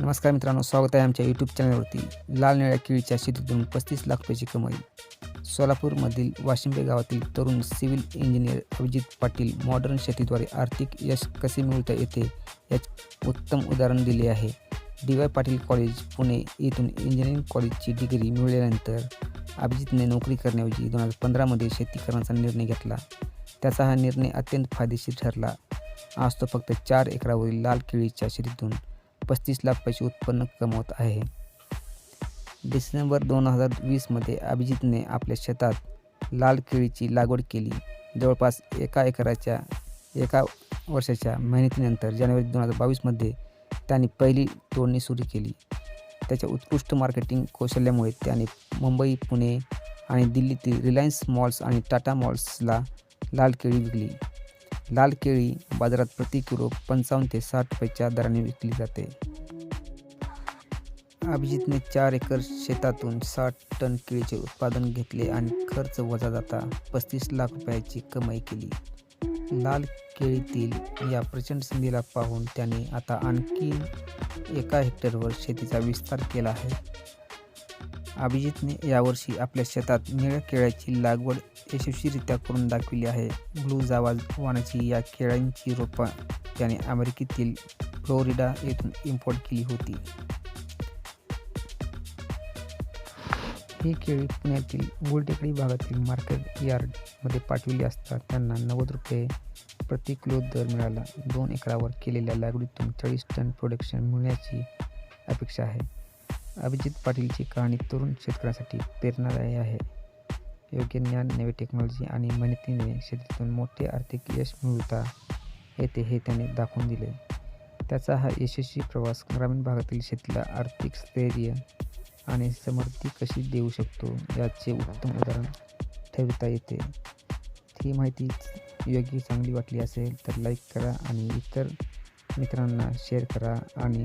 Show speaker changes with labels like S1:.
S1: नमस्कार मित्रांनो स्वागत आहे आमच्या यूट्यूब चॅनलवरती लाल निळ्या केळीच्या शेतीतून पस्तीस लाख रुपयाची कमाई सोलापूरमधील वाशिंबे गावातील तरुण civil engineer Abhijit Patil modern शेतीद्वारे आर्थिक यश कसे मिळवता येते याचे उत्तम उदाहरण दिले आहे. D Y Patil college Pune येथून इंजिनिअरिंग कॉलेजची डिग्री मिळवल्यानंतर अभिजितने नोकरी करण्याऐवजी दोन हजार पंधरामध्ये शेती करण्याचा निर्णय घेतला. त्याचा हा निर्णय अत्यंत फायदेशीर ठरला. आज तो फक्त चार एकरावरील लाल केळीच्या शेतीतून पस्तीस लाख पैसे उत्पन्न कमवत आहे. डिसेंबर दोन हजार वीसमध्ये अभिजितने आपल्या शेतात लाल केळीची लागवड केली. जवळपास एका एकराच्या एका वर्षाच्या मेहनतीनंतर जानेवारी दोन हजार बावीसमध्ये त्यांनी पहिली तोडणी सुरू केली. त्याच्या उत्कृष्ट मार्केटिंग कौशल्यामुळे त्याने मुंबई पुणे आणि दिल्लीतील रिलायन्स मॉल्स आणि टाटा मॉल्सला लाल केळी विकली. लाल केळी बाजारात प्रति किलो पंचावन्न ते साठ रुपयाच्या दराने विकली जाते. अभिजितने चार एकर शेतातून साठ टन केळीचे उत्पादन घेतले आणि खर्च वजा जाता पस्तीस लाख रुपयाची कमाई केली. लाल केळीतील या प्रचंड संधीला पाहून त्याने आता आणखी एका हेक्टरवर शेतीचा विस्तार केला आहे. अभिजितने यावर्षी आपल्या शेतात निळ्या केळ्याची लागवड यशस्वीरित्या करून दाखविली आहे. ब्लू जावा वाणाची या केळ्यांची रोपं त्याने अमेरिकेतील फ्लोरिडा येथून इम्पोर्ट केली होती. ही केळी पुण्यातील गुलटेकडी भागातील मार्केट यार्डमध्ये पाठविली असता त्यांना नव्वद रुपये प्रति किलो दर मिळाला. दोन एकरावर केलेल्या लागवडीतून चाळीस टन प्रोडक्शन मिळण्याची अपेक्षा आहे. अभिजित पाटीलची कहाणी तरुण शेतकऱ्यांसाठी प्रेरणादायी आहे. योग्य ज्ञान नवी टेक्नॉलॉजी आणि मेहनतीने शेतीतून मोठे आर्थिक यश मिळवता येते हे त्याने दाखवून दिले. त्याचा हा यशस्वी प्रवास ग्रामीण भागातील शेतीला आर्थिक स्थैर्य आणि समृद्धी कशी देऊ शकतो याचे उत्तम उदाहरण ठेवता येते. ही माहिती योग्य चांगली वाटली असेल तर लाईक करा आणि इतर मित्रांना शेअर करा आणि